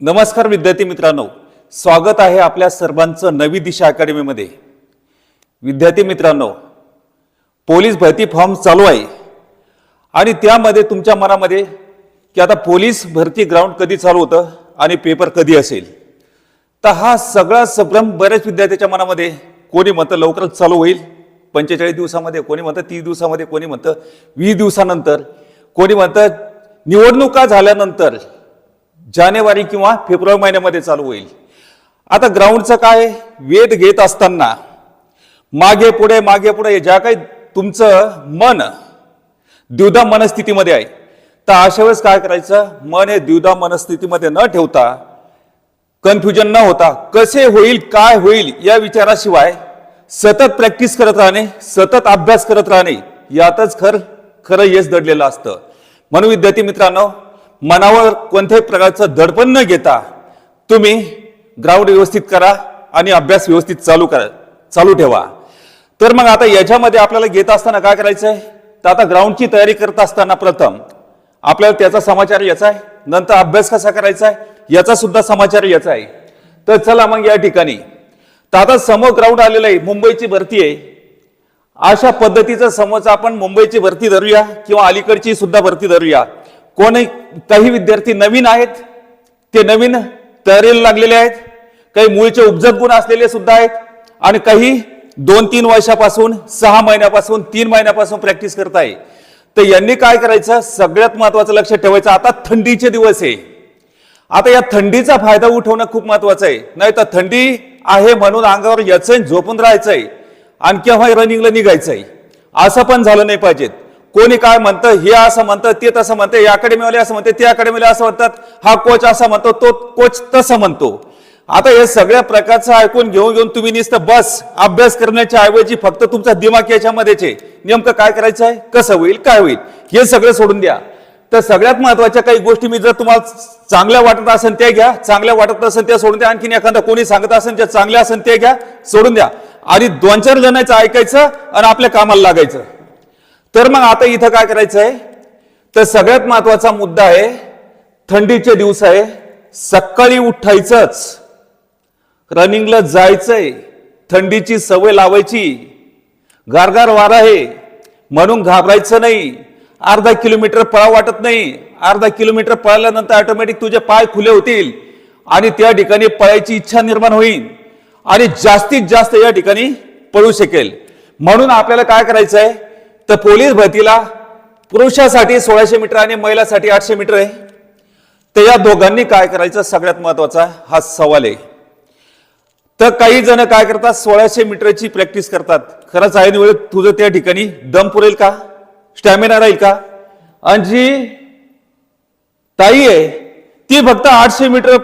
नमस्कार विद्यार्थी मित्रांनो. स्वागत आहे आपल्या सर्वांचं नवी दिशा अकॅडमीमध्ये. विद्यार्थी मित्रांनो पोलीस भरती फॉर्म चालू आहे. आणि त्यामध्ये तुमच्या मनामध्ये की आता पोलीस भरती ग्राउंड कधी चालू होतं आणि पेपर कधी असेल? तर हा सगळा संभ्रम बऱ्याच विद्यार्थ्याच्या मनामध्ये कोणी म्हणतं लवकरच चालू होईल पंचेचाळीस दिवसामध्ये कोणी म्हणतं तीस दिवसामध्ये कोणी म्हणतं वीस दिवसानंतर कोणी म्हणतं निवडणुका झाल्यानंतर जानेवारी किंवा फेब्रुवारी महिन्यामध्ये चालू होईल. आता ग्राउंडचं काय? वेध घेत असताना मागे पुढे मागे पुढे ज्या काही तुमचं मन द्विधा मनस्थितीमध्ये आहे तर अशा वेळेस काय करायचं? मन हे द्विधा मनस्थितीमध्ये न ठेवता कन्फ्युजन न होता कसे होईल काय होईल या विचाराशिवाय सतत प्रॅक्टिस करत राहणे सतत अभ्यास करत राहणे यातच खर खरं यश दडलेलं असतं. म्हणून विद्यार्थी मित्रांनो मनावर कोणत्याही प्रकारचं दडपण न घेता तुम्ही ग्राउंड व्यवस्थित करा आणि अभ्यास व्यवस्थित चालू करा चालू ठेवा. तर मग आता याच्यामध्ये आपल्याला घेत असताना काय करायचं आहे तर आता ग्राउंडची तयारी करत असताना प्रथम आपल्याला त्याचा समाचार याचा आहे. नंतर अभ्यास कसा करायचा आहे? याचा सुद्धा समाचार याचा आहे. तर चला मग या ठिकाणी. तर आता समोर ग्राउंड आलेलं आहे मुंबईची भरती आहे. अशा पद्धतीचं समोरच आपण मुंबईची भरती धरूया किंवा अलीकडची सुद्धा भरती धरूया. कोणी काही विद्यार्थी नवीन आहेत ते नवीन तयारीला लागलेले आहेत काही मूळचे उपजत गुण असलेले सुद्धा आहेत आणि काही दोन तीन वर्षापासून सहा महिन्यापासून तीन महिन्यापासून प्रॅक्टिस करत आहे. तर यांनी काय करायचं? सगळ्यात महत्वाचं लक्ष ठेवायचं. आता थंडीचे दिवस आहे. आता या थंडीचा फायदा उठवणं खूप महत्वाचं आहे. नाही तर थंडी आहे म्हणून अंगावर याचं झोपून राहायचंय आणखी केव्हा रनिंगला निघायचंय असं पण झालं नाही पाहिजेत. कोणी काय म्हणतं हे असं म्हणतं ते तसं म्हणतं या अकॅडमीवाले असं म्हणते ते अकॅडमीला असं म्हणतात हा कोच असं म्हणतो तो कोच तसं म्हणतो. आता हे सगळ्या प्रकारचं ऐकून घेऊन घेऊन तुम्ही नुसतं बस अभ्यास करण्याच्या ऐवजी फक्त तुमचा दिमाग याच्यामध्येच आहे. नेमकं काय करायचं आहे? कसं होईल? काय होईल? हे सगळं सोडून द्या. तर सगळ्यात महत्त्वाच्या काही गोष्टी मी जर तुम्हाला चांगल्या वाटत असेल त्या घ्या. चांगल्या वाटत असेल त्या सोडून द्या. आणखीन एखादा कोणी सांगत असेल ज्या चांगल्या असेल त्या घ्या सोडून द्या. आणि दोन चार जणांचं ऐकायचं आणि आपल्या कामाला लागायचं. तर मग आता इथं काय करायचं आहे तर सगळ्यात महत्त्वाचा मुद्दा आहे थंडीचे दिवस आहे सकाळी उठायचंच. रनिंगला जायचंय थंडीची सवय लावायची. गारगार वारा आहे म्हणून घाबरायचं नाही. अर्धा किलोमीटर पळा वाटत नाही. अर्धा किलोमीटर पळाल्यानंतर ऑटोमॅटिक तुझे पाय खुले होतील आणि त्या ठिकाणी पळायची इच्छा निर्माण होईल आणि जास्तीत जास्त या ठिकाणी पळू शकेल. म्हणून आपल्याला काय करायचं आहे तर पोलीस भरतीला पुरुषासाठी सोळाशे मीटर आणि महिलासाठी आठशे मीटर आहे. तर या दोघांनी काय करायचं? सगळ्यात महत्त्वाचा हा सवाल आहे. तर काही जण काय करतात? सोळाशे मीटरची प्रॅक्टिस करतात. खरंच आहे वेळ तुझं त्या ठिकाणी दम पुरेल का? स्टॅमिना राहील का? आणि जी ताई आहे. ती फक्त आठशे मीटर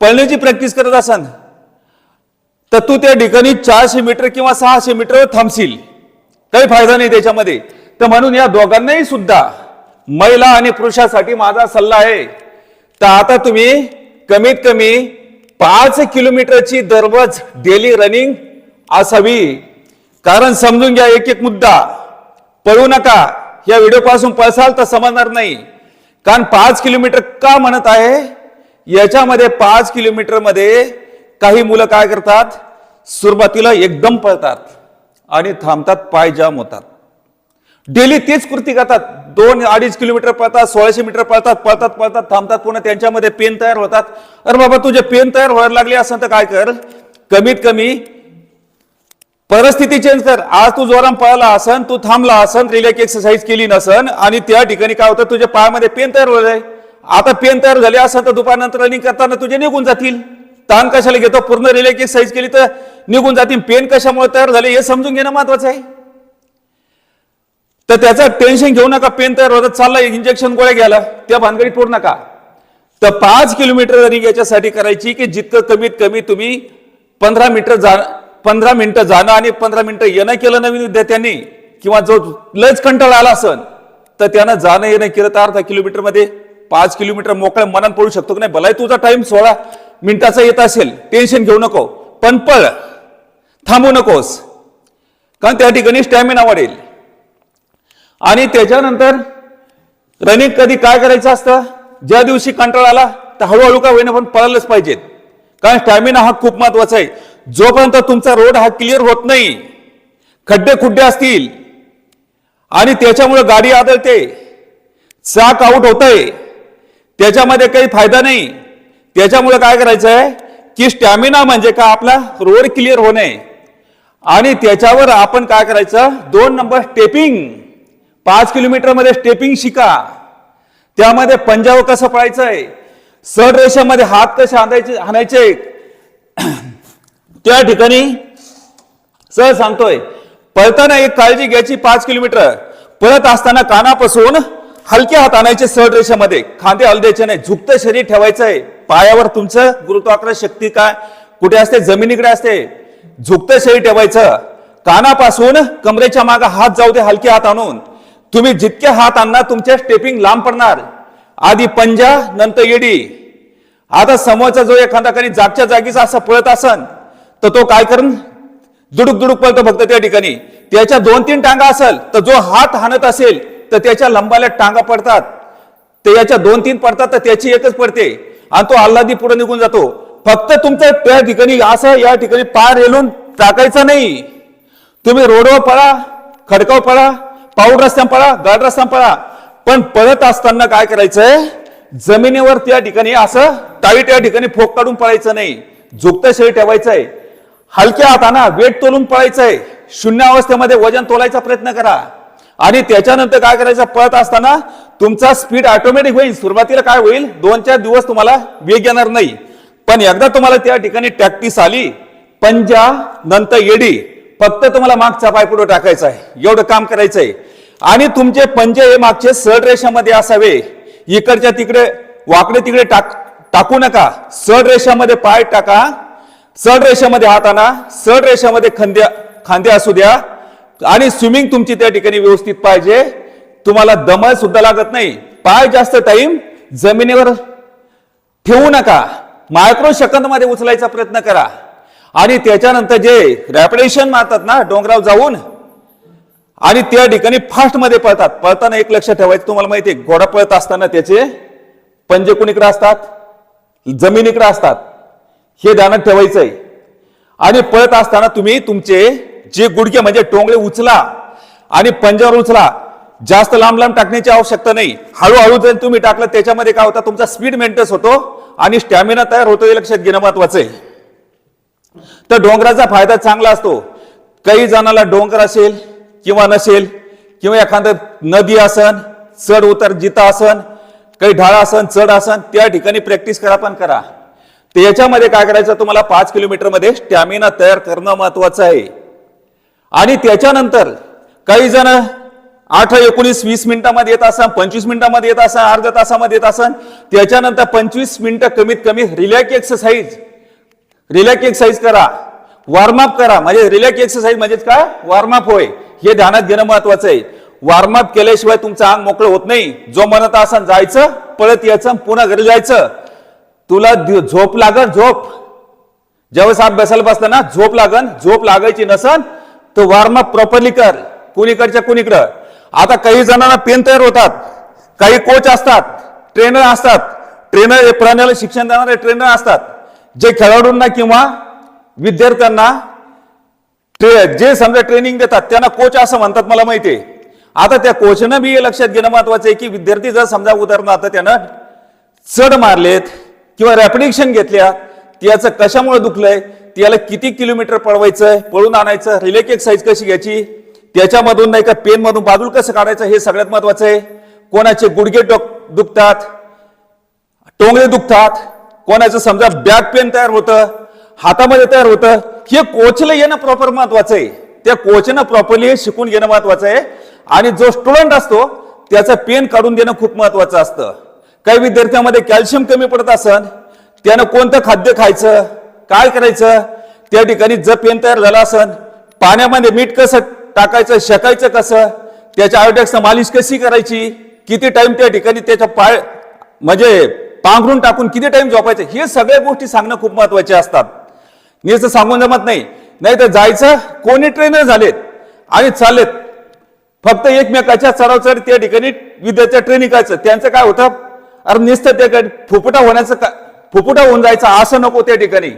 पळण्याची प्रॅक्टिस करत असन. तर तू त्या ठिकाणी चारशे मीटर किंवा सहाशे मीटरवर थांबशील. काही फायदा नाही त्याच्यामध्ये. तर म्हणून या दोघांनाही सुद्धा महिला आणि पुरुषासाठी माझा सल्ला आहे. तर आता तुम्ही कमीत कमी पाच किलोमीटरची दररोज डेली रनिंग असावी. कारण समजून घ्या एक एक मुद्दा. पळू नका. या व्हिडिओ पासून पळसाल तर समजणार नाही. कारण पाच किलोमीटर का म्हणत आहे? याच्यामध्ये पाच किलोमीटरमध्ये काही मुलं काय करतात? सुरुवातीला एकदम पळतात. आणि थांबतात पाय जाम होतात. डेली तेच कृती करतात. दोन अडीच किलोमीटर पळतात सोळाशे मीटर पळतात पळतात पळतात थांबतात पुन्हा त्यांच्यामध्ये पेन तयार होतात. अरे बाबा तुझे पेन तयार व्हायला लागले असं तर काय कर? कमीत कमी परिस्थिती चेंज कर. आज तू जोराम पळाला असन तू थांबला असन रिलॅक्स एक्सरसाइज केली नसन आणि त्या ठिकाणी काय होतं? तुझ्या पायामध्ये पेन तयार होत आता पेन तयार झाले असेल तर दुपारनंतर रनिंग करताना तुझे निघून जातील. ताण कशाला घेतो? पूर्ण रिलॅक्स एक्सरसाइज केली तर निघून जातील. पेन कशामुळे तयार झाले हे समजून घेणं महत्वाचं आहे. तर त्याचं टेन्शन घेऊ नका. पेन तयार होतात. चालला इंजेक्शन गोळ्या घ्यायला. त्या भानगडीत पडू नका. तर पाच किलोमीटर रनिंग याच्यासाठी करायची की जितकं कमीत कमी तुम्ही पंधरा मीटर जा पंधरा मिनिटं जाणं आणि पंधरा मिनिटं येणं केलं नवीन विद्यार्थ्यांनी किंवा जो लयच कंटाळा आला असन तर त्यानं जाणं येणं केलं तर अर्धा किलोमीटरमध्ये पाच किलोमीटर मोकळ्या मनात पडू शकतो की नाही? भलाही तुझा टाइम सोळा मिनिटाचा येत असेल टेन्शन घेऊ नको. पण पळ. थांबू नकोस. कारण त्या ठिकाणी स्टॅमिना वाढेल. आणि त्याच्यानंतर रनिंग कधी काय करायचं असतं? ज्या दिवशी कंटाळा आला तर हळूहळू का होईना पण पळालंच पाहिजेत. कारण स्टॅमिना हा खूप महत्त्वाचा आहे. जोपर्यंत तुमचा रोड हा क्लिअर होत नाही खड्डे खुड्डे असतील आणि त्याच्यामुळे गाडी आदळते चाक आउट होत आहे त्याच्यामध्ये काही फायदा नाही. त्याच्यामुळे काय करायचं आहे की स्टॅमिना म्हणजे का आपला? रोड क्लिअर होणे. आणि त्याच्यावर आपण काय करायचं? दोन नंबर स्टेपिंग पाच किलोमीटरमध्ये स्टेपिंग शिका. त्यामध्ये पंजाब कसं पळायचं आहे सड रेषामध्ये हात कसे आणायचे आणायचे? त्या ठिकाणी सर सांगतोय पळताना एक काळजी घ्यायची पाच किलोमीटर. पळत असताना कानापासून हलके हात आणायचे सड रेषेमध्ये. खांदे हल द्यायचे नाही झुकतं शरीर ठेवायचं आहे पायावर तुमचं गुरुत्वाकर्षण शक्ती काय? कुठे असते? जमिनीकडे असते. झुकतं शरीर ठेवायचं. कानापासून कमरेच्या मागे हात जाऊ दे हलके हात आणून. तुम्ही जितके हात आणणार तुमच्या स्टेपिंग लांब पडणार. आधी पंजा नंतर येडी. आता समोरचा जो एखादा कधी जागच्या जागीचा असं पळत असन तर तो काय करून? दुडूक दुडूक पळतो फक्त त्या ठिकाणी. त्याच्या दोन तीन टांगा असेल तर जो हात हाणत असेल तर त्याच्या लंबाल्या टांगा पडतात. ते याच्या दोन तीन पडतात तर त्याची एकच पडते. आणि तो आल्हादी पुढे निघून जातो. फक्त तुमचं त्या ठिकाणी असं या ठिकाणी पार रेलून टाकायचं नाही. तुम्ही रोडवर पळा खडकावर पळा पाऊड रस्त्यावर पळा गाड रस्त्यावर पळा. पण पळत असताना काय करायचंय? जमिनीवर त्या ठिकाणी असं टाळी या ठिकाणी फोक काढून पळायचं नाही. झुकतं शरीर ठेवायचंय. हलक्या हाताना वेट तोलून पळायचंय. शून्य अवस्थेमध्ये वजन तोलायचा प्रयत्न करा. आणि त्याच्यानंतर काय करायचं? पळत असताना तुमचा स्पीड ऑटोमॅटिक होईल. सुरुवातीला काय होईल? दोन चार दिवस तुम्हाला वेग येणार नाही. पण एकदा तुम्हाला त्या ठिकाणी टॅक्टिस आली पंजा नंतर येडी फक्त तुम्हाला मागचा पाय पुढे टाकायचा आहे. एवढं काम करायचंय. आणि तुमचे पंजे हे मागचे सड रेषामध्ये असावे. इकडच्या तिकडे वाकडे तिकडे टाक टाकू नका. सड रेषामध्ये पाय टाका. सड रेषामध्ये हात आणा सड रेषामध्ये खांद्या खांदे असू द्या. आणि स्विमिंग तुमची त्या ठिकाणी व्यवस्थित पाहिजे. तुम्हाला दमल सुद्धा लागत नाही. पाय जास्त टाइम जमिनीवर ठेवू नका. मायक्रो सेकंदमध्ये उचलायचा प्रयत्न करा. आणि त्याच्यानंतर जे रॅपिडेशन मारतात ना डोंगराव जाऊन आणि त्या ठिकाणी फास्टमध्ये पळतात. पळताना एक लक्ष ठेवायचं तुम्हाला माहिती आहे घोडा पळत असताना त्याचे पंजे कुणीकडे असतात? जमिनीकडे असतात. हे ध्यानात ठेवायचं आहे आणि पळत असताना तुम्ही तुमचे जे गुडघे म्हणजे टोंगळे उचला आणि पंजावर उचला जास्त लांब लांब टाकण्याची आवश्यकता नाही. हळूहळू जर तुम्ही टाकलं त्याच्यामध्ये काय होतं तुमचा स्पीड मेंटेन्स होतो आणि स्टॅमिना तयार होतो हे लक्षात घेणं महत्वाचं आहे. तर डोंगराचा फायदा चांगला असतो. काही जणाला डोंगर असेल किंवा नसेल किंवा एखादं नदी असन चढ उतर जिता असन काही ढाळ असन चढ असन त्या ठिकाणी प्रॅक्टिस करा पण करा. तर याच्यामध्ये काय करायचं तुम्हाला पाच किलोमीटरमध्ये स्टॅमिना तयार करणं महत्वाचं आहे. आणि त्याच्यानंतर काही जण आठ एकोणीस वीस मिनिटामध्ये येत असा पंचवीस मिनिटामध्ये येत असा अर्ध्या तासामध्ये येत असन त्याच्यानंतर पंचवीस मिनिटं कमीत कमी रिलॅक्स एक्सरसाइज रिलॅक्स एक्सरसाइज करा. वॉर्मअप करा. म्हणजे रिलॅक्स एक्सरसाइज म्हणजेच काय? वॉर्मअप होय. हे ध्यानात घेणं महत्वाचं आहे. वॉर्मअप केल्याशिवाय तुमचं अंग मोकळं होत नाही. जो म्हणत असन जायचं पळत यायचं पुन्हा घरी जायचं. तुला झोप लागल झोप. ज्यावेळेस अभ्यासाला बसला ना झोप लागन झोप लागायची नसन तर वॉर्मअप प्रॉपरली कर. कुणीकडच्या कुणीकडं. आता काही जणांना पेन तयार होतात. काही कोच असतात. ट्रेनर असतात. ट्रेनर प्राण्याला शिक्षण देणारे ट्रेनर असतात. जे खेळाडूंना किंवा विद्यार्थ्यांना ट्रे जे समजा ट्रेनिंग देतात त्यांना कोच असं म्हणतात मला माहिती आहे आता त्या कोचनं बी हे लक्षात घेणं महत्वाचं आहे की विद्यार्थी जर समजा उदाहरणार्थ त्यानं चढ मारलेत किंवा रॅपिडिक्शन घेतल्या त्याचं कशामुळे दुखलंय? त्याला किती किलोमीटर पळवायचं पळून आणायचं रिलेक साईज कशी घ्यायची? त्याच्यामधून नाही का पेनमधून बाजूल कसं काढायचं हे सगळ्यात महत्वाचं आहे. कोणाचे गुडघे डोक- दुखतात टोंगळे दुखतात कोणाचं समजा बॅक पेन तयार होतं हातामध्ये तयार होतं हे कोचला येणं प्रॉपर महत्वाचं आहे. त्या कोचनं प्रॉपरली शिकून घेणं महत्वाचं आहे. आणि जो स्टुडंट असतो त्याचं पेन काढून देणं खूप महत्वाचं असतं. काही विद्यार्थ्यांमध्ये कॅल्शियम कमी पडत असन त्यानं कोणतं खाद्य खायचं? काय करायचं? त्या ठिकाणी जर पेन तयार झाला असन. पाण्यामध्ये मीठ कसं टाकायचं शेकायचं कसं? त्याच्या आयोडेक्स मालिश कशी करायची? किती टाइम त्या ठिकाणी त्याच्या पाय म्हणजे पांघरून टाकून किती टाइम झोपायचं? हे सगळ्या गोष्टी सांगणं खूप महत्त्वाचे असतात. नुसतं सांगून जमत नाही. नाही तर जायचं कोणी ट्रेनर झालेत आणि चाललेत. फक्त एकमेकाच्या चढाव चढ त्या ठिकाणी विद्यार्थ्या ट्रेनिंग करायचं. त्यांचं काय होतं? अरे नुसतं त्या ठिकाणी फुफुटा होण्याचं का फुफुटा होऊन जायचं असं नको त्या ठिकाणी.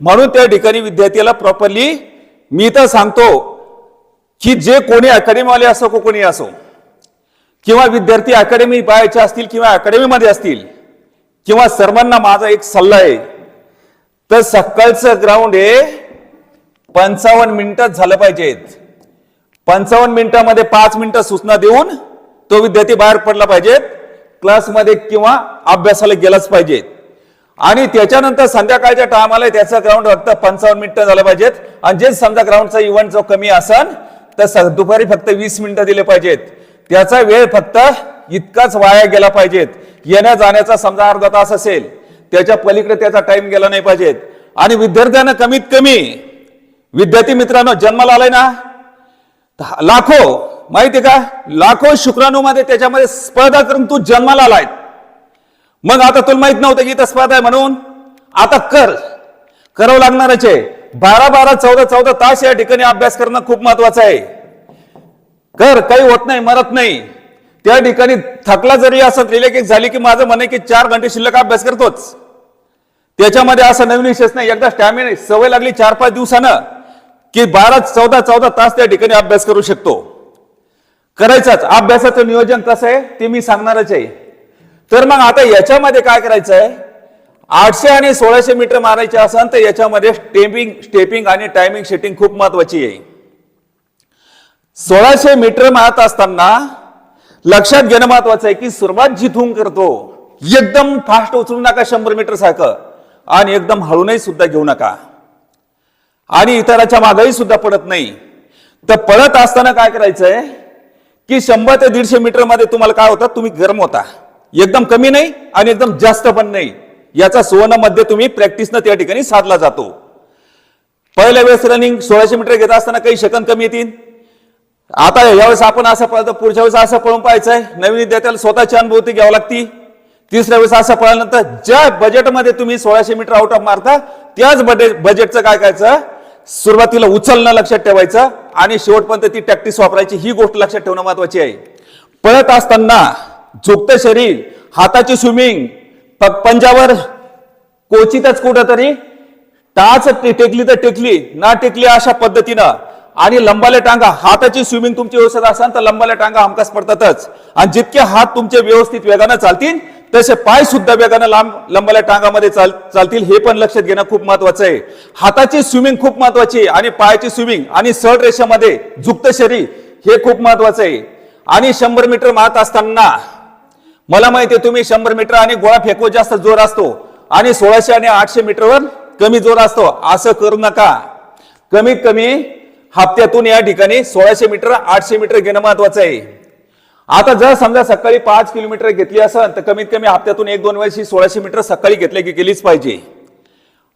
म्हणून त्या ठिकाणी विद्यार्थ्याला प्रॉपरली मी तर सांगतो की जे कोणी अकॅडमीवाले असो को कोणी असो किंवा विद्यार्थी अकॅडमी पाहायचे असतील किंवा अकॅडमीमध्ये असतील किंवा सर्वांना माझा एक सल्ला आहे तर सकाळचं ग्राउंड हे पंचावन्न मिनिटात झालं पाहिजेत. पंचावन्न मिनिटामध्ये पाच मिनिटं सूचना देऊन तो विद्यार्थी बाहेर पडला पाहिजेत क्लासमध्ये किंवा अभ्यासाला गेलाच पाहिजेत. आणि त्याच्यानंतर संध्याकाळच्या टायमाला त्याचं ग्राउंड फक्त पंचावन्न मिनिटं झालं पाहिजेत. आणि जे समजा ग्राउंडचा इव्हेंट जो कमी असन तर स- दुपारी फक्त वीस मिनिटं दिले पाहिजेत. त्याचा वेळ फक्त इतकाच वाया गेला पाहिजेत. येण्या जाण्याचा समजा अर्धा तास असेल त्याच्या पलीकडे त्याचा टाइम गेला नाही पाहिजेत. आणि विद्यार्थ्यांना कमीत कमी विद्यार्थी मित्रांनो जन्माला आलाय ना? लाखो माहिती का? लाखो शुक्राणूमध्ये त्याच्यामध्ये स्पर्धा करून तू जन्माला आलाय मग आता तुला माहीत नव्हतं की इथं स्पर्धा आहे म्हणून? आता कर. करावं लागणारच आहे बारा बारा चौदा चौदा तास या ठिकाणी अभ्यास करणं खूप महत्वाचं आहे. कर काही होत नाही मरत नाही. त्या ठिकाणी थकला जरी असं रिलेक्स झाली की माझं म्हणे की चार घंटे शिल्लक अभ्यास करतोच. त्याच्यामध्ये असं नवीन विशेष नाही. एकदा स्टॅमिना सवय लागली चार पाच दिवसानं की बारा चौदा चौदा तास त्या ठिकाणी अभ्यास करू शकतो. करायचाच. अभ्यासाचं नियोजन कसं आहे ते मी सांगणारच आहे. तर मग आता याच्यामध्ये काय करायचं आहे आठशे आणि सोळाशे मीटर मारायचे असेल तर याच्यामध्ये स्टेपिंग स्टेपिंग आणि टायमिंग सेटिंग खूप महत्वाची आहे. सोळाशे मीटर मारत असताना लक्षात घेणं महत्वाचं आहे की सुरुवात जिथून करतो एकदम फास्ट उचलू नका शंभर मीटर सारखं आणि एकदम हळूनही सुद्धा घेऊ नका. आणि इतराच्या मागही सुद्धा पडत नाही. तर पडत असताना काय करायचंय की शंभर ते दीडशे मीटरमध्ये तुम्हाला काय होतं? तुम्ही गरम होता. एकदम कमी नाही आणि एकदम जास्त पण नाही. याचा सुवर्णमध्ये तुम्ही प्रॅक्टिसनं त्या ठिकाणी साधला जातो. पहिल्या वेळेस रनिंग सोळाशे मीटर घेत असताना काही सेकंद कमी येतील? आता यावेळेस आपण असं पळतो पुढच्या वेळेस असं पळून पाहायचंय. नवीन विद्यार्थ्याला स्वतःची अनुभूती घ्यावी लागती. तिसऱ्या वेळेस असं पळाल्यानंतर ज्या बजेटमध्ये तुम्ही सोळाशे मीटर आउट ऑफ मारता त्याच बजेट बजेटचं काय करायचं? सुरुवातीला उचलणं लक्षात ठेवायचं आणि शेवटपर्यंत ती प्रॅक्टिस वापरायची. ही गोष्ट लक्षात ठेवणं महत्वाची आहे. पळत असताना झुकतं शरीर हाताची स्विमिंग पंजावर कोचितच कुठं तरी टाच टेकली तर टेकली ना टेकली अशा पद्धतीनं. आणि लंबाल्या टांगा हाताची स्विमिंग तुमची व्यवस्थित असाल तर लंबाल्या टांगा हमकास पडतातच. आणि जितके हात तुमचे व्यवस्थित वेगानं चालतील तसे पाय सुद्धा वेगानं लांब लंबाल्या टांगामध्ये चाल चालतील हे पण लक्षात घेणं खूप महत्वाचं आहे. हाताची स्विमिंग खूप महत्वाची आहे आणि पायाची स्विमिंग आणि सड रेषामध्ये झुकतं शरीर हे खूप महत्वाचं आहे. आणि शंभर मीटर मारत असताना मला माहिती आहे तुम्ही शंभर मीटर आणि गोळा फेकवत जास्त जोर असतो. आणि सोळाशे आणि आठशे मीटरवर कमी जोर असतो. असं करू नका. कमीत कमी हप्त्यातून या ठिकाणी सोळाशे मीटर आठशे मीटर घेणं महत्वाचं आहे. आता जर समजा सकाळी पाच किलोमीटर घेतली असेल तर कमीत कमी हप्त्यातून एक दोन वेळेस सोळाशे मीटर सकाळी घेतले की गेलीच पाहिजे.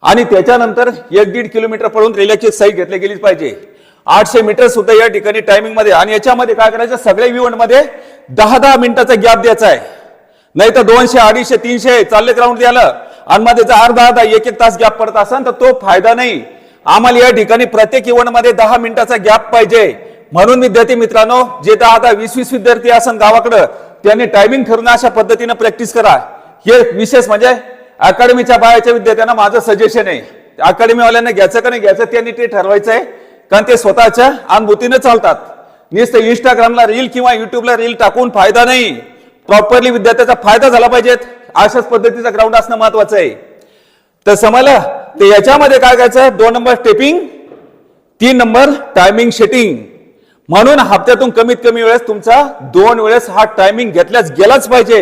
आणि त्याच्यानंतर एक दीड किलोमीटर पळून रिलॅक्सची सही घेतली गेलीच पाहिजे. आठशे मीटर सुद्धा या ठिकाणी टायमिंगमध्ये. आणि याच्यामध्ये काय करायचं? सगळ्या इव्हेंटमध्ये दहा दहा मिनिटाचा गॅप द्यायचा आहे. नाही तर दोनशे अडीचशे तीनशे चालले ग्राउंड द्यायला. आणि मध्ये जर अर्धा अर्धा एक एक तास गॅप पडत असेल तर तो फायदा नाही. आम्हाला या ठिकाणी प्रत्येक इव्हेंटमध्ये दहा मिनिटाचा गॅप पाहिजे. म्हणून विद्यार्थी मित्रांनो जे दहा दहा वीस वीस विद्यार्थी असन गावाकडं त्यांनी टायमिंग ठरून अशा पद्धतीनं प्रॅक्टिस करा. हे विशेष म्हणजे अकॅडमीच्या बाहेरच्या विद्यार्थ्यांना माझं सजेशन आहे. अकॅडमीवाल्यांना घ्यायचं का नाही घ्यायचं त्यांनी ते ठरवायचं आहे कारण ते स्वतःच्या अनुभूतीने चालतात. नुसतं इंस्टाग्रामला रील किंवा युट्यूबला रील टाकून फायदा नाही. प्रॉपरली विद्यार्थ्याचा फायदा झाला पाहिजेत. अशाच पद्धतीचा ग्राउंड असणं महत्वाचं आहे. तर समजलं तर याच्यामध्ये काय करायचं दोन नंबर स्टेपिंग तीन नंबर टायमिंग शेटिंग म्हणून हप्त्यातून कमीत कमी वेळेस तुमचा दोन वेळेस हा टायमिंग घेतल्याच गेलाच पाहिजे.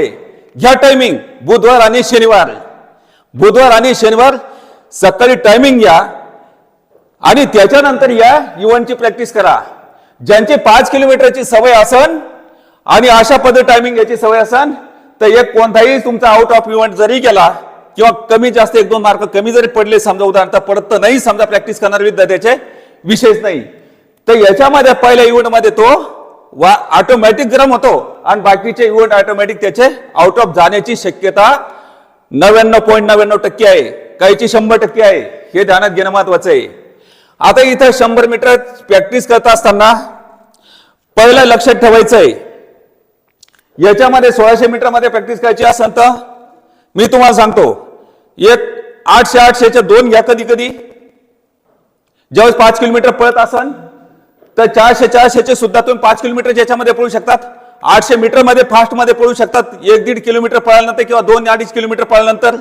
घ्या टायमिंग बुधवार आणि शनिवार. बुधवार आणि शनिवार सकाळी टायमिंग घ्या. आणि त्याच्यानंतर या इव्हेंटची प्रॅक्टिस करा. ज्यांची पाच किलोमीटरची सवय असन आणि अशा पद्धती टायमिंग याची सवय असेल तर एक कोणताही तुमचा आउट ऑफ इव्हेंट जरी गेला किंवा कमी जास्त एक दोन मार्क कमी जरी पडले समजा उदाहरण पडत तर नाही समजा प्रॅक्टिस करणार विद्यार्थ्याचे विशेष नाही. तर याच्यामध्ये पहिल्या इव्हेंटमध्ये तो वा ऑटोमॅटिक गरम होतो आणि बाकीचे इव्हेंट ऑटोमॅटिक त्याचे आउट ऑफ जाण्याची शक्यता नव्याण्णव पॉईंट नव्याण्णव टक्के आहे. काहीची शंभर टक्के आहे. हे ध्यानात घेणं महत्वाचं आहे. आता इथं शंभर मीटर प्रॅक्टिस करत असताना पहिलं लक्षात ठेवायचं आहे याच्यामध्ये सोळाशे मीटरमध्ये प्रॅक्टिस करायची असेल तर? मी तुम्हाला सांगतो एक आठशे आठशेच्या दोन घ्या कधी कधी. ज्यावेळेस पाच किलोमीटर पळत असन तर चारशे चारशेचे सुद्धा तुम्ही पाच किलोमीटर ज्याच्यामध्ये पळू शकतात. आठशे मीटरमध्ये फास्टमध्ये पळू शकतात. एक दीड किलोमीटर पळाल्यानंतर किंवा दोन अडीच किलोमीटर पळाल्यानंतर.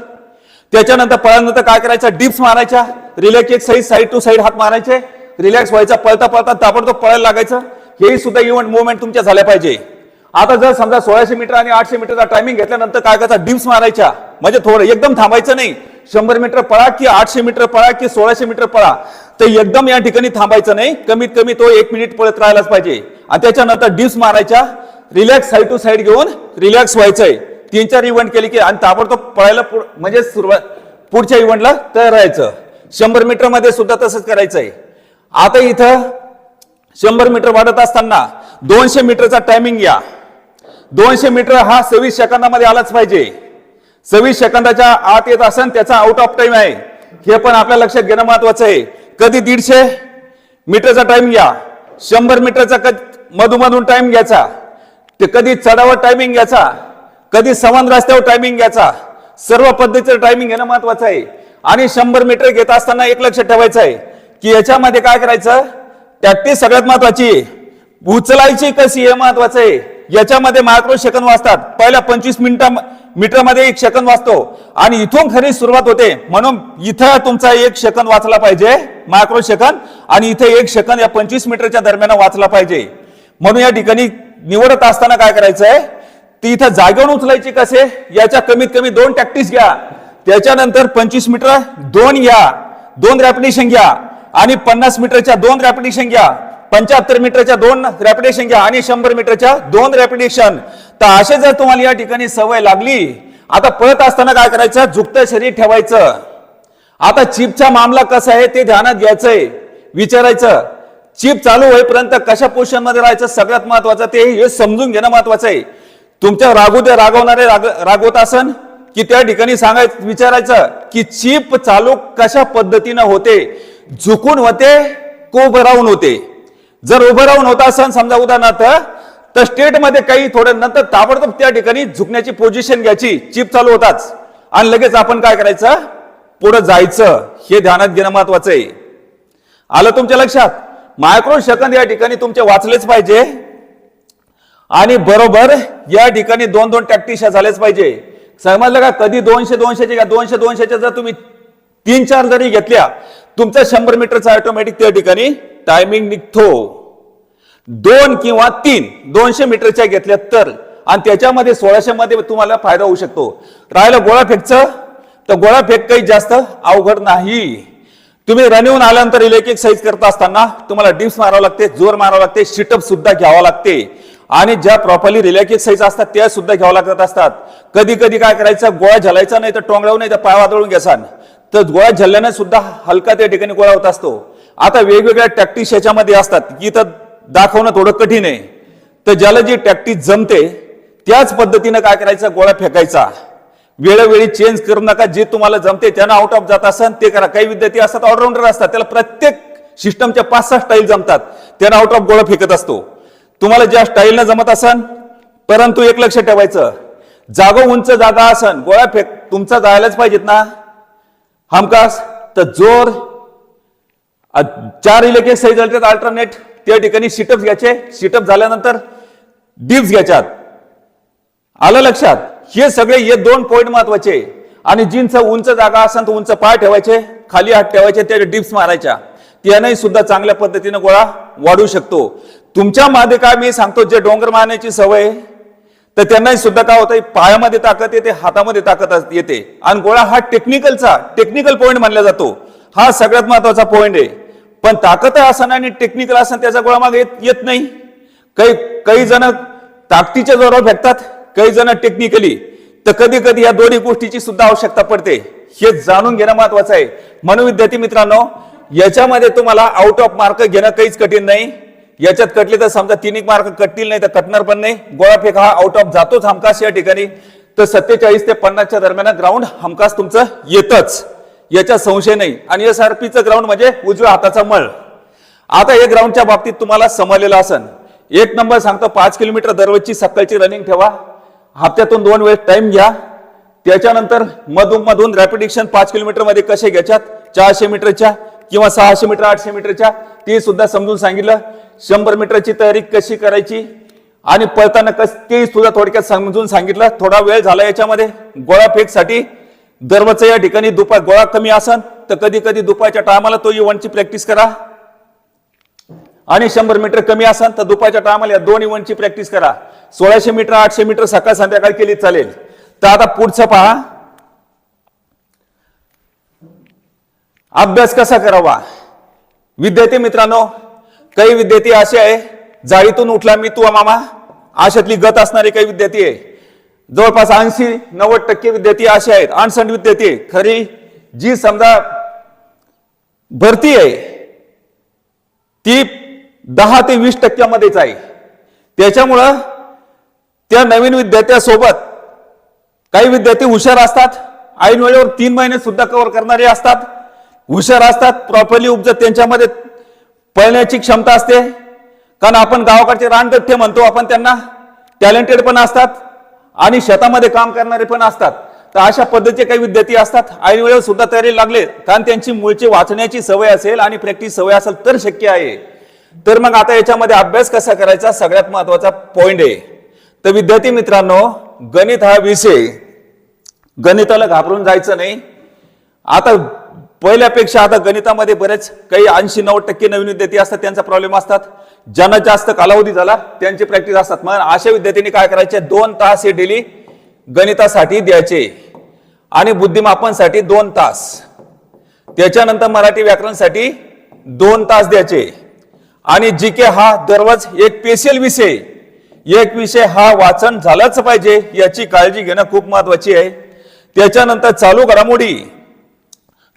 त्याच्यानंतर पळाल्यानंतर काय करायचं? डिप्स मारायच्या. रिलॅक्स एक साईड साईड टू साईड हात मारायचे. रिलॅक्स व्हायचा पळता पळता ताबडतोब पळायला लागायचं. हेही सुद्धा इव्हेंट मुवमेंट तुमच्या झाल्या पाहिजे. आता जर समजा सोळाशे मीटर आणि आठशे मीटरचा टायमिंग घेतल्यानंतर काय करायचं डिप्स मारायच्या. म्हणजे थोडं एकदम थांबायचं नाही. शंभर मीटर पळा की आठशे मीटर पळा की सोळाशे मीटर पळा तर एकदम या ठिकाणी थांबायचं नाही. कमीत कमी तो एक मिनिट पळत राहायलाच पाहिजे. आणि त्याच्यानंतर डिप्स मारायच्या. रिलॅक्स साईड टू साईड घेऊन रिलॅक्स व्हायचंय. तीन चार इव्हेंट केले की आणि ताबडतोब पळायला म्हणजे सुरुवात पुढच्या इव्हेंटला तयार राहायचं. शंभर मीटरमध्ये सुद्धा तसंच करायचंय. आता इथं शंभर मीटर वाढत असताना दोनशे मीटरचा टायमिंग घ्या दोनशे मीटर हा सव्वीस सेकंदामध्ये आलाच पाहिजे. सव्वीस सेकंदाच्या आत येत असेल त्याचा आउट ऑफ टाइम आहे. हे पण आपल्या लक्षात घेणं महत्वाचं आहे. कधी दीडशे मीटरचा टाइम घ्या. शंभर मीटरचा कधी मधूमधून टाइम घ्यायचा. ते कधी चढावर टायमिंग घ्यायचा. कधी समान रस्त्यावर टायमिंग घ्यायचा. सर्व पद्धतीचं टायमिंग घेणं महत्वाचं आहे. आणि शंभर मीटर घेत असताना एक लक्ष ठेवायचं आहे की याच्यामध्ये काय करायचं? टॅक्टिस सगळ्यात महत्वाची. उचलायची कशी हे महत्वाचं आहे. याच्यामध्ये मायक्रो सेकंद वाचतात पहिल्या पंचवीस मिनिटा मीटरमध्ये एक सेकंद वाचतो आणि इथून खरी सुरुवात होते. म्हणून इथं तुमचा एक सेकंद वाचला पाहिजे. मायक्रो सेकंद आणि इथे एक सेकंद या पंचवीस मीटरच्या दरम्यान वाचला पाहिजे. म्हणून या ठिकाणी निवडत असताना काय करायचंय? ती इथं जागेवर उचलायची कसे? याच्या कमीत कमी दोन टॅक्टिस घ्या. त्याच्यानंतर पंचवीस मीटर दोन घ्या. दोन रॅपिडेशन घ्या. आणि पन्नास मीटरच्या दोन रॅपिडेशन घ्या. पंच्याहत्तर मीटरच्या दोन रॅपिडेशन घ्या आणि शंभर मीटरच्या दोन रॅपिडेशन तर असे जर तुम्हाला या ठिकाणी सवय लागली आता पळत असताना काय करायचं? झुकतं शरीर ठेवायचं. आता चिपचा मामला कसा आहे ते ध्यानात घ्यायचंय. विचारायचं चिप चालू होईपर्यंत कशा पोझिशनमध्ये राहायचं? सगळ्यात महत्वाचं ते हे समजून घेणं महत्वाचं आहे. तुमच्या रागू दे रागवणारे राग रागवत असन की त्या ठिकाणी सांगायचं विचारायचं की चिप चालू कशा पद्धतीनं होते? झुकून होते को राहून होते? जर उभं राहून होता असं समजा उदाहरणार्थ तर स्टेटमध्ये काही थोडं नंतर ताबडतोब त्या ठिकाणी झुकण्याची पोझिशन घ्यायची. चिप चालू होताच. आणि लगेच आपण काय करायचं? पुढे जायचं. हे ध्यानात घेणं महत्वाचं आहे. आलं तुमच्या लक्षात? मायक्रो सेकंद या ठिकाणी तुमचे वाचलेच पाहिजे. आणि बरोबर या ठिकाणी दोन दोन टॅक्टिशा झालेच पाहिजे. समजलं का? कधी दोनशे दोनशेचे का दोनशे दोनशेच्या जर तुम्ही तीन चार जरी घेतल्या तुमचा शंभर मीटरचा ऑटोमॅटिक त्या ठिकाणी टायमिंग निघतो. दोन किंवा तीन दोनशे मीटरच्या घेतल्या तर. आणि त्याच्यामध्ये सोळाशे मध्ये तुम्हाला फायदा होऊ शकतो. राहिलं गोळा फेकचं तर गोळा फेक काही जास्त अवघड नाही. तुम्ही रनिंग आल्यानंतर इलेक्ट्रिक साईज करत असताना तुम्हाला डिप्स मारावं लागते जोर मारावं लागते शिटअप सुद्धा घ्यावं लागते. आणि ज्या प्रॉपरली रिलॅक्स साईज असतात त्या सुद्धा घ्यावं लागत असतात. कधी कधी काय करायचं गोळा झलायचा नाही तर टोंगळावून नाही तर पाय वादळून घ्यासान तर गोळा झल्ल्याने सुद्धा हलका त्या ठिकाणी गोळा होत असतो. आता वेगवेगळ्या टॅक्टिक्स याच्यामध्ये असतात. की इथं दाखवणं थोडं कठीण आहे. तर ज्याला जी टॅक्टिस जमते त्याच पद्धतीनं काय करायचं? गोळा फेकायचा. वेळोवेळी चेंज करू नका. जे तुम्हाला जमते त्यांना आउट ऑफ जात असन ते करा. काही विद्यार्थी असतात ऑलराऊंडर असतात. त्याला प्रत्येक सिस्टमच्या पाच सहा स्टाईल जमतात. त्यांना आउट ऑफ गोळा फेकत असतो. तुम्हाला ज्या स्टाईलनं जमत असन परंतु एक लक्ष ठेवायचं. जागो उंच जागा असन गोळा फेक तुमचा जायलाच पाहिजेत ना. हमखास तर जोर चार इलेक्ट्रिक सही झाले अल्टरनेट त्या ठिकाणी सिटअप घ्यायचे. सिटअप झाल्यानंतर डिप्स घ्यायच्यात. आलं लक्षात? हे सगळे हे दोन पॉईंट महत्त्वाचे. आणि जिंच उंच जागा असेल तर उंच पाय ठेवायचे खाली हात ठेवायचे त्या डिप्स मारायच्या. त्यानेही सुद्धा चांगल्या पद्धतीने गोळा वाढू शकतो. तुमच्या मध्ये काय मी सांगतो जे डोंगर मारण्याची सवय आहे, तर त्यांनाही सुद्धा काय होतं पायामध्ये ताकद येते हातामध्ये ताकद येते. आणि गोळा हा टेक्निकलचा टेक्निकल पॉईंट मानला जातो. हा सगळ्यात महत्त्वाचा पॉईंट आहे. पण ताकद असणं आणि टेक्निकल असणं त्याचा गोळा मागे येत येत नाही. काही काही जण ताकदीच्या जोरावर भेटतात काही जण टेक्निकली तर कधी कधी या दोन्ही गोष्टीची सुद्धा आवश्यकता पडते. हे जाणून घेणं महत्वाचं आहे. म्हणून विद्यार्थी मित्रांनो याच्यामध्ये तुम्हाला आउट ऑफ मार्क घेणं काहीच कठीण नाही. याच्यात कटले तर समजा तीन एक मार्क कटतील नाही तर कटणार पण नाही. गोळा फेक हा आउट ऑफ जातोच हमखास या ठिकाणी. तर सत्तेचाळीस ते पन्नासच्या दरम्यान ग्राउंड हमखास तुमचं येतच. याच्यात संशय नाही. आणि एस आर पीचं ग्राउंड म्हणजे उजव्या हाताचा मळ. आता या ग्राउंडच्या बाबतीत तुम्हाला समजलेलं असन. एक नंबर सांगतो पाच किलोमीटर दररोजची सकाळची रनिंग ठेवा. हप्त्यातून दोन वेळ टाइम घ्या. त्याच्यानंतर मधून मधून रॅपिड एक्शन पाच किलोमीटरमध्ये कसे घ्यायच्यात? चारशे मीटरच्या किंवा सहाशे मीटर आठशे मीटरच्या? ते सुद्धा समजून सांगितलं. शंभर मीटरची तयारी कशी करायची? आणि पळताना कस ते सुद्धा थोडक्यात समजून सांगितलं. थोडा वेळ झाला याच्यामध्ये. गोळा फेकसाठी दरवाजच्या या ठिकाणी दुपार गोळा कमी असन तर कधी कधी दुपारच्या टायमाला तो e इव्हनची प्रॅक्टिस करा. आणि शंभर मीटर कमी असेल तर दुपारच्या टायमाला या दोन e इव्हनची प्रॅक्टिस करा. सोळाशे मीटर आठशे मीटर सकाळ संध्याकाळ केली चालेल. तर आता पुढचं पहा. अभ्यास कसा करावा? विद्यार्थी मित्रांनो काही विद्यार्थी असे आहे जाळीतून उठला मी तू मामा. आशातली गत असणारे काही विद्यार्थी आहे. जवळपास ऐंशी नव्वद टक्के विद्यार्थी असे आहेत. अनसंड विद्यार्थी खरी जी समजा भरती आहे ती दहा ते वीस टक्क्यामध्येच आहे. त्याच्यामुळं त्या नवीन विद्यार्थ्यासोबत काही विद्यार्थी हुशार असतात. ऐन वेळेवर तीन महिने सुद्धा कव्हर करणारे असतात. हुशार असतात प्रॉपरली उपजत त्यांच्यामध्ये पळण्याची क्षमता असते. कारण आपण गावाकडचे रानगठ्ठे म्हणतो आपण त्यांना टॅलेंटेड पण असतात. आणि शेतामध्ये काम करणारे पण असतात. तर अशा पद्धतीचे काही विद्यार्थी असतात. ऐन वेळेवर सुद्धा तयारी लागले. कारण त्यांची मूळची वाचण्याची सवय असेल आणि प्रॅक्टिस सवय असेल तर शक्य आहे. तर मग आता याच्यामध्ये अभ्यास कसा करायचा? सगळ्यात महत्त्वाचा पॉइंट आहे. तर विद्यार्थी मित्रांनो गणित हा विषय. गणिताला घाबरून जायचं नाही. आता पहिल्यापेक्षा आता गणितामध्ये बरेच काही ऐंशी नव्वद टक्के नवीन विद्यार्थी असतात त्यांचा प्रॉब्लेम असतात. ज्यांना जास्त कालावधी झाला त्यांची प्रॅक्टिस असतात. मग अशा विद्यार्थ्यांनी काय करायचे? दोन तास हे डेली गणितासाठी द्यायचे. आणि बुद्धिमापनसाठी दोन तास. त्याच्यानंतर मराठी व्याकरणसाठी दोन तास द्यायचे. आणि जी के हा दररोज एक स्पेशल विषय. एक विषय हा वाचन झालाच पाहिजे याची काळजी घेणं खूप महत्वाची आहे. त्याच्यानंतर चालू घडामोडी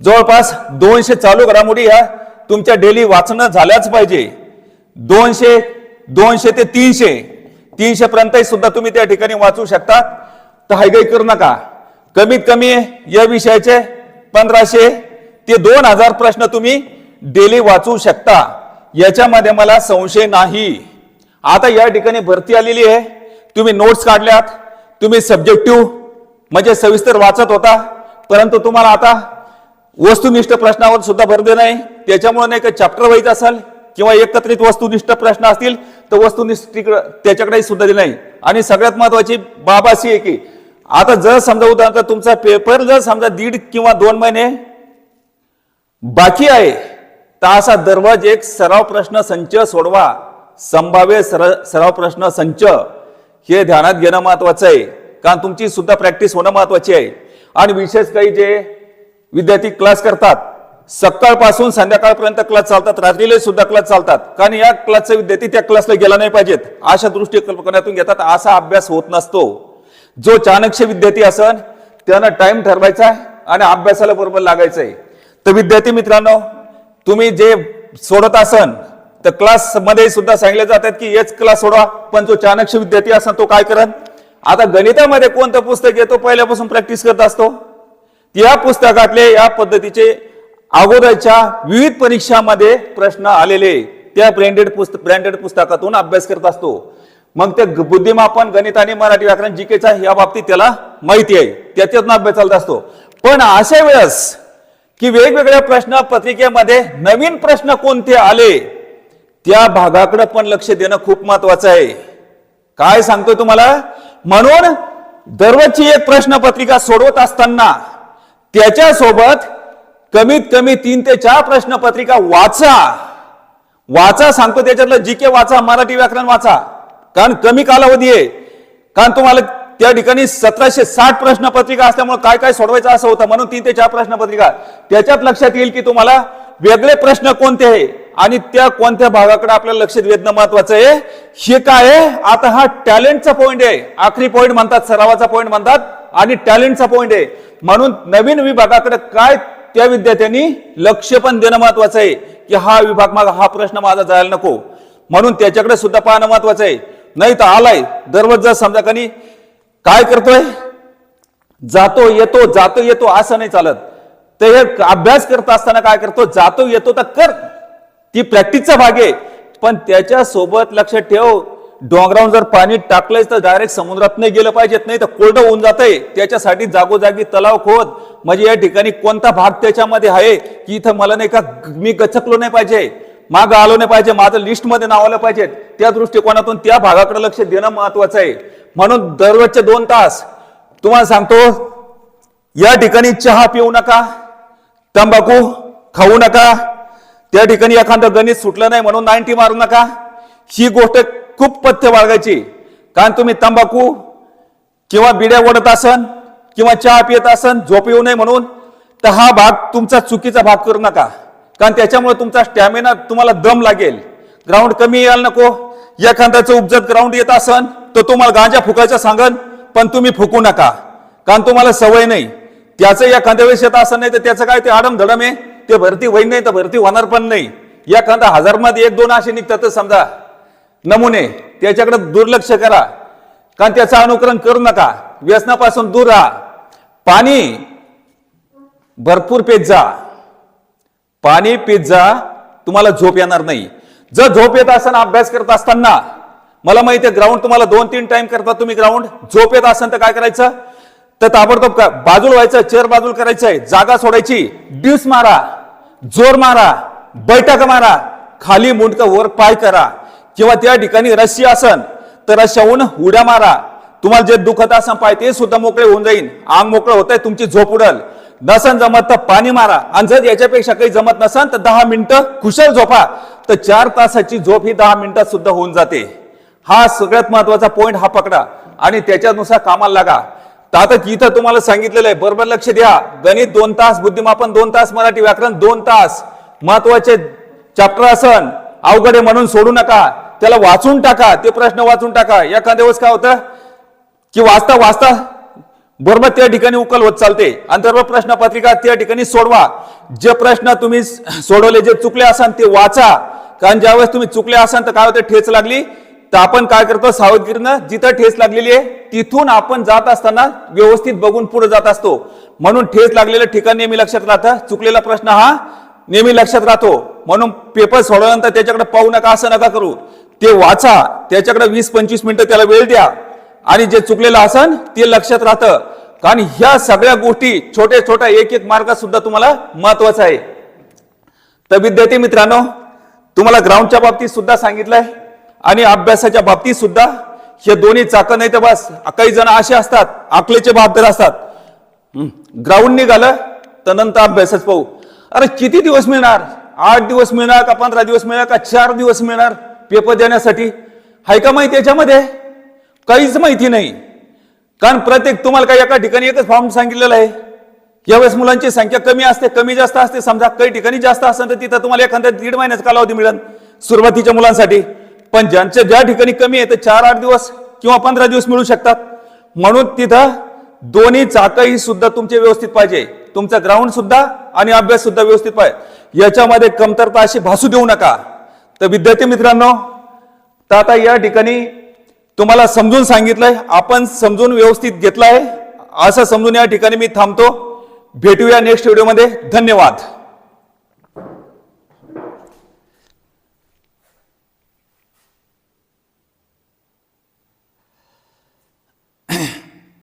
जवळपास दोनशे चालू घडामोडी ह्या तुमच्या डेली वाचणं झाल्याच पाहिजे. दोनशे दोनशे ते तीनशे. तीनशे पर्यंत सुद्धा तुम्ही त्या ठिकाणी वाचू शकता. तर हायगाई करू नका. कमीत कमी या विषयाचे पंधराशे ते दोन हजार प्रश्न तुम्ही डेली वाचू शकता. याच्यामध्ये मला संशय नाही. आता या ठिकाणी भरती आलेली आहे. तुम्ही नोट्स काढल्यात. तुम्ही सब्जेक्टिव्ह म्हणजे सविस्तर वाचत होता. परंतु तुम्हाला आता वस्तुनिष्ठ प्रश्नावर सुद्धा भर देणं आहे. त्याच्यामुळे नाही का चॅप्टर वाईज असेल किंवा एकत्रित वस्तुनिष्ठ प्रश्न असतील तर वस्तुनिष्ठ त्याच्याकडे सुद्धा दिलं नाही. आणि सगळ्यात महत्वाची बाब अशी आहे की आता जर समजा उदाहरणार्थ तुमचा पेपर जर समजा दीड किंवा दोन महिने बाकी आहे तर असा दररोज एक सराव प्रश्न संच सोडवा. संभाव्य सर- सराव प्रश्न संच हे ध्यानात घेणं महत्वाचं आहे. कारण तुमची सुद्धा प्रॅक्टिस होणं महत्वाची आहे. आणि विशेष काही जे विद्यार्थी क्लास करतात. सकाळपासून संध्याकाळपर्यंत क्लास चालतात. रात्रीला सुद्धा क्लास चालतात. कारण या क्लासचा विद्यार्थी त्या क्लासला गेला नाही पाहिजेत. अशा दृष्टिकोनातून घेतात. असा अभ्यास होत नसतो. जो चाणक्ष विद्यार्थी असन त्यानं टाइम ठरवायचा आहे आणि अभ्यासाला बरोबर लागायचं आहे तर विद्यार्थी मित्रांनो तुम्ही जे सोडत असन तर क्लासमध्ये सुद्धा सांगितले जातात की हेच क्लास सोडवा. पण जो चाणक्य विद्यार्थी असन तो काय करत आता गणितामध्ये कोणतं पुस्तक येतो? पहिल्यापासून प्रॅक्टिस करत असतो. त्या पुस्तकातले या पद्धतीचे अगोदरच्या विविध परीक्षामध्ये प्रश्न आलेले त्या ब्रँडेड पुस्तक ब्रँडेड पुस्तकातून अभ्यास करत असतो. मग ते बुद्धिमापन गणित आणि मराठी व्याकरण जीकेचा या बाबतीत त्याला माहिती आहे. त्याच्यातून अभ्यास चालत असतो. पण अशा वेळेस की वेगवेगळ्या प्रश्न पत्रिकेमध्ये नवीन प्रश्न कोणते आले त्या भागाकडे पण लक्ष देणं खूप महत्वाचं आहे. काय सांगतोय तुम्हाला? म्हणून दररोजची एक प्रश्नपत्रिका सोडवत असताना त्याच्यासोबत कमीत कमी तीन ते चार प्रश्नपत्रिका वाचा. वाचा सांगतो त्याच्यातलं जी के वाचा मराठी व्याकरण वाचा. कारण कमी कालावधी आहे. कारण तुम्हाला त्या ठिकाणी सतराशे साठ प्रश्नपत्रिका असल्यामुळे काय काय सोडवायचं असं होतं म्हणून तीन ते चार प्रश्नपत्रिका. त्याच्यात लक्षात येईल की तुम्हाला वेगळे प्रश्न कोणते आहे आणि त्या कोणत्या भागाकडे आपल्याला लक्ष वेधणं महत्वाचं आहे. हे काय आहे? आता हा टॅलेंटचा पॉईंट आहे. आखरी पॉईंट म्हणतात सरावाचा पॉईंट म्हणतात आणि टॅलेंटचा पॉईंट आहे. म्हणून नवीन विभागाकडे काय त्या विद्यार्थ्यांनी लक्ष पण देणं महत्वाचं आहे की हा विभाग माझा हा प्रश्न माझा जायला नको. म्हणून त्याच्याकडे सुद्धा पाहणं महत्वाचं आहे. नाही तर आलाय दररोज जर समजा कनी काय करतोय? जातो येतो जातो येतो असं नाही चालत. तर हे अभ्यास करत असताना काय करतो? जातो येतो तर कर. ती प्रॅक्टिसचा भाग आहे. पण त्याच्यासोबत लक्ष ठेव डोंगरावर जर पाणी टाकलंय तर डायरेक्ट समुद्रात नाही गेलं पाहिजेत नाही तर कोरडं होऊन जातंय. त्याच्यासाठी जागोजागी तलाव खोद. म्हणजे या ठिकाणी कोणता भाग त्याच्यामध्ये आहे की इथं मला नाही का मी गचकलो नाही पाहिजे माग आलो नाही पाहिजे माझं लिस्टमध्ये नाव आलं पाहिजे. त्या दृष्टिकोनातून त्या भागाकडे लक्ष देणं महत्वाचं आहे. म्हणून दररोजचे दोन तास. तुम्हाला सांगतो या ठिकाणी चहा पिऊ नका तंबाखू खाऊ नका. त्या ठिकाणी एखादं गणित सुटलं नाही म्हणून नाईन्टी मारू नका. ही गोष्ट खूप पथ्य बाळगायची. कारण तुम्ही तंबाखू किंवा बिड्या ओढत असन किंवा चहा पित असन झोप येऊ नये म्हणून तर हा भाग तुमचा चुकीचा भाग करू नका. कारण त्याच्यामुळे तुमचा स्टॅमिना तुम्हाला दम लागेल. ग्राउंड कमी यायला नको. एखाद्याचं उपजत ग्राउंड येत असन तर तुम्हाला गांजा फुकायचं सांगन पण तुम्ही फुकू नका. कारण तुम्हाला सवय नाही. त्याचं एखाद्या वेळेस येत असं नाही तर त्याचं काय ते आडम धडम आहे. ते भरती होईल नाही तर भरती होणार पण नाही. एखादा हजारमध्ये एक दोन असे निघतातच समजा. नमुने त्याच्याकडे दुर्लक्ष करा. कारण त्याचं अनुकरण करू नका. व्यसनापासून दूर राहा. पाणी भरपूर पेत जा. पाणी पित जा तुम्हाला झोप येणार नाही. जर झोप येत असताना अभ्यास करत असताना मला माहिती आहे ग्राउंड तुम्हाला दोन तीन टाइम करता तुम्ही ग्राउंड झोप येत असेल तर काय करायचं? तर ताबडतोब का बाजूला व्हायचं चेअर बाजूल करायचंय जागा सोडायची. ड्यूस मारा. जोर मारा. बैठक मारा. खाली मुंडक वर पाय करा. किंवा त्या ठिकाणी रस्सी असन तर रश्याहून उड्या मारा. तुम्हाला जे दुखत असं पाय ते सुद्धा मोकळे होऊन जाईल आंग मोकळं होतंय तुमची झोप उडल. नसन जमत तर पाणी मारा. आणि जर याच्यापेक्षा काही जमत नसन तर दहा मिनिटं कुशल झोपा. तर चार तासाची झोप ही दहा मिनिटात सुद्धा होऊन जाते. हा सगळ्यात महत्त्वाचा पॉईंट हा पकडा. आणि त्याच्यानुसार कामाला लागा. तर आता इथं तुम्हाला सांगितलेलं आहे बरोबर लक्ष द्या. गणित दोन तास बुद्धिमापन दोन तास मराठी व्याकरण दोन तास. महत्त्वाचे चॅप्टर असन. अवघड आहे म्हणून सोडू नका. त्याला वाचून टाका ते प्रश्न वाचून टाका. एखाद्या वेळेस काय होतं की वाचता वाचता बरोबर त्या ठिकाणी उकल होत चालते. अंतर्गत प्रश्नपत्रिका त्या ठिकाणी सोडवा. जे प्रश्न तुम्ही सोडवले जे चुकले असाल ते वाचा. कारण ज्यावेळेस तुम्ही चुकले असाल तर काय होते? ठेच लागली. तर आपण काय करतो? सावधगिरीनं जिथं ठेच लागलेली आहे तिथून आपण जात असताना व्यवस्थित बघून पुढे जात असतो. म्हणून ठेच लागलेलं ठिकाण नेहमी लक्षात राहतं. चुकलेला प्रश्न हा नेहमी लक्षात राहतो. म्हणून पेपर सोडवल्यानंतर त्याच्याकडे पाहू नका असं नका करू. ते वाचा त्याच्याकडे वीस पंचवीस मिनिटं त्याला वेळ द्या. आणि जे चुकलेलं असन ते लक्षात राहतं. कारण ह्या सगळ्या गोष्टी छोट्या छोट्या एक एक मार्गात सुद्धा तुम्हाला महत्त्वाचा आहे. तर विद्यार्थी मित्रांनो तुम्हाला ग्राउंडच्या बाबतीत सुद्धा सांगितलंय आणि अभ्यासाच्या बाबतीत सुद्धा हे दोन्ही चाकं नाही तर बस काही जण असे असतात आकलेचे बाबदार असतात. ग्राउंड निघालं तर नंतर अभ्यासच पाहू. अरे किती दिवस मिळणार? आठ दिवस मिळणार का पंधरा दिवस मिळणार का चार दिवस मिळणार? पेपर देण्यासाठी. हाय का माहिती याच्यामध्ये? काहीच माहिती नाही. कारण प्रत्येक तुम्हाला काही एका ठिकाणी एकच फॉर्म सांगितलेला आहे. यावेळेस मुलांची संख्या कमी असते कमी जास्त असते. समजा काही ठिकाणी जास्त असेल तर तिथं तुम्हाला एखाद्या दीड महिन्याचा कालावधी मिळेल सुरुवातीच्या मुलांसाठी. पण ज्यांच्या ज्या ठिकाणी कमी आहे तर चार आठ दिवस किंवा पंधरा दिवस मिळू शकतात. म्हणून तिथं दोन्ही चाकही सुद्धा तुमचे व्यवस्थित पाहिजे. तुमचा ग्राउंड सुद्धा आणि अभ्यास सुद्धा व्यवस्थित पाहिजे. याच्यामध्ये कमतरता अशी भासू देऊ नका. तर विद्यार्थी मित्रांनो तर आता या ठिकाणी तुम्हाला समजून सांगितलंय आपण समजून व्यवस्थित घेतलंय. असं समजून या ठिकाणी मी थांबतो. भेटूया नेक्स्ट व्हिडिओमध्ये धन्यवाद.